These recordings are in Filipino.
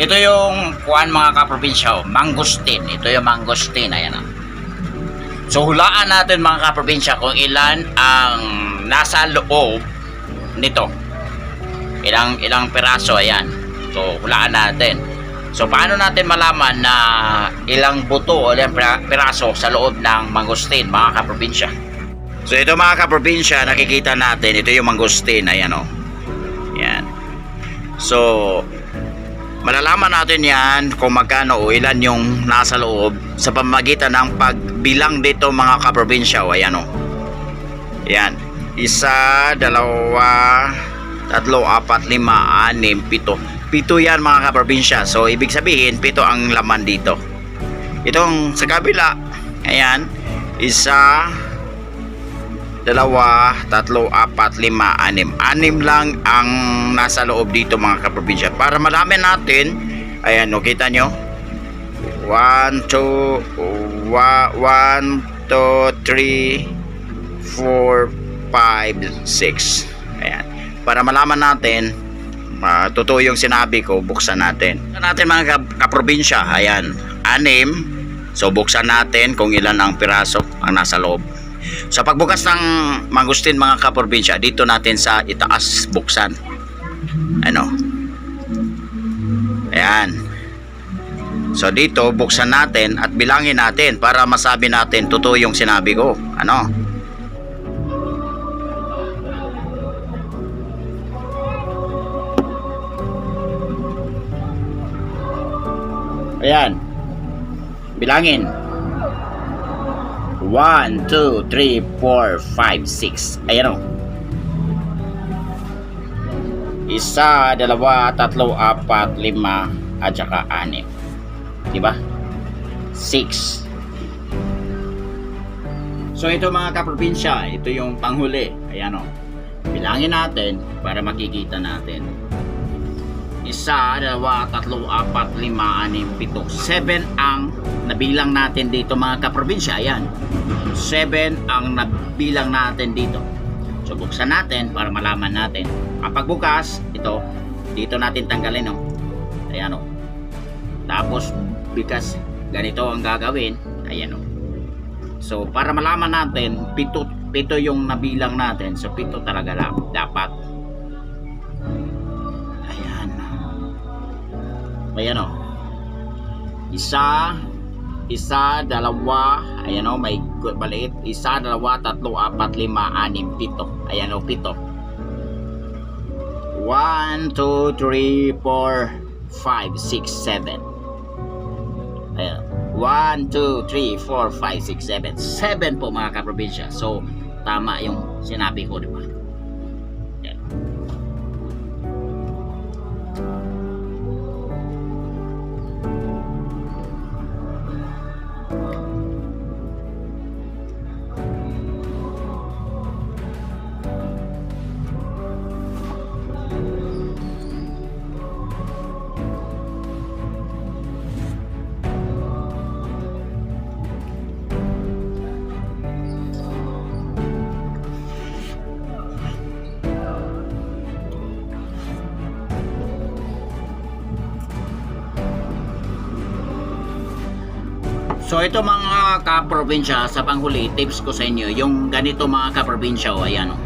Ito yung kuan mga kaprobinsya, oh, mangustin. Ito yung mangustin, ayan oh. So hulaan natin mga kaprobinsya kung ilan ang nasa loob nito. Ilang ilang piraso ayan. So hulaan natin. So paano natin malaman na ilang buto o ilang piraso sa loob ng mangustin mga kaprobinsya? So ito mga kaprobinsya, nakikita natin, ito yung mangustin, ayan o. Yan. So, malalaman natin yan kung magkano o ilan yung nasa loob sa pamamagitan ng pagbilang dito mga kaprobinsya o ayan o. Yan. Isa, dalawa, tatlo, apat, lima, anim, pito. Pito yan mga kaprobinsya. So, ibig sabihin, pito ang laman dito. Itong sa kabila, ayan, isa, dalawa, tatlo, apat, lima, anim. Anim lang ang nasa loob dito mga kaprobinsya. Para malaman natin, ayan, no, kita nyo? One, two, wa- one, two, three, four, five, six. Ayan. Para malaman natin, uh, totoo yung sinabi ko, buksan natin. Buksan natin mga kap- kaprobinsya, ayan, anim. So buksan natin kung ilan ang piraso ang nasa loob. Sa pagbukas ng mangustin mga kaprobinsya, dito natin sa itaas buksan. Ano? Ayan. So dito buksan natin at bilangin natin para masabi natin totoo yung sinabi ko. Ano? Ayan. Bilangin. 1, 2, 3, 4, 5, 6. Ayan o. Isa, dalawa, tatlo, apat, lima, at saka anim. Diba? 6. So ito mga kaprobinsya, ito yung panghuli. Ayan o. Bilangin natin para makikita natin. Isa, dalawa, tatlo, apat, lima, anim, pito. Seven ang nabilang natin dito mga kaprobinsya. Ayan. Seven ang nabilang natin dito. So buksan natin para malaman natin. Kapag bukas, ito, dito natin tanggalin. No? Ayan o. Tapos, because ganito ang gagawin, ayan o. So, para malaman natin, pito, pito yung nabilang natin. So, pito talaga dapat. Ayan. Ayan o. Isa, isa, dalawa, ayan o, may gu- maliit. Isa, dalawa, tatlo, apat, lima, anim, pito. Ayan o, pito. One, two, three, four, five, six, seven. Ayan. 1, 2, 3, 4, 5, 6, 7. 7 po mga kaprobinsya. So, tama yung sinabi ko, di ba? So ito mga kaprobinsya sa panghuli, tips ko sa inyo, yung ganito mga kaprobinsya, o ayan o.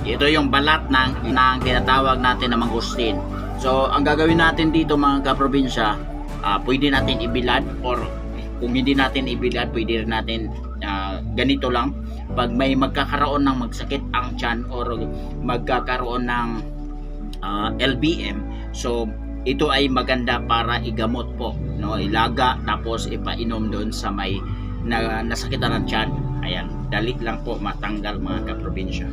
Ito yung balat ng, ng tinatawag natin na mangustin. So ang gagawin natin dito mga kaprobinsya, ah, pwede natin ibilad or kung hindi natin ibilad, pwede rin natin ah, ganito lang. Pag may magkakaroon ng magsakit ang tiyan or magkakaroon ng ah, LBM, so ito ay maganda para igamot po no? Ilaga tapos ipainom doon sa may na, nasakitan ng tiyan. Ayan dali lang po matanggal mga kaprobinsya.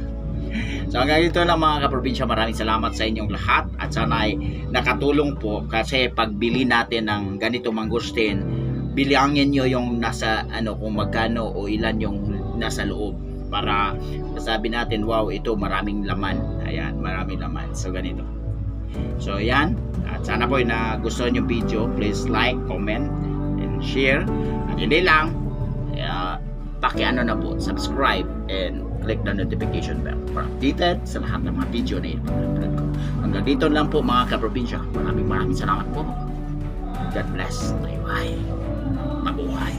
So hanggang dito lang mga kaprobinsya maraming salamat sa inyong lahat. At sana ay nakatulong po kasi pagbili natin ng ganito mangustin bilangin nyo yung nasa ano kung magkano o ilan yung nasa loob. Para masabi natin wow ito maraming laman. Ayan maraming laman. So ganito So yan, at sana po na gusto yung video, please like, comment, and share. At hindi lang, uh, paki-ano na po, subscribe and click the notification bell para updated sa lahat ng mga video na ipapanood ko. Hanggang dito lang po mga kaprobinsya. Maraming maraming salamat po. God bless. Bye-bye. Mabuhay.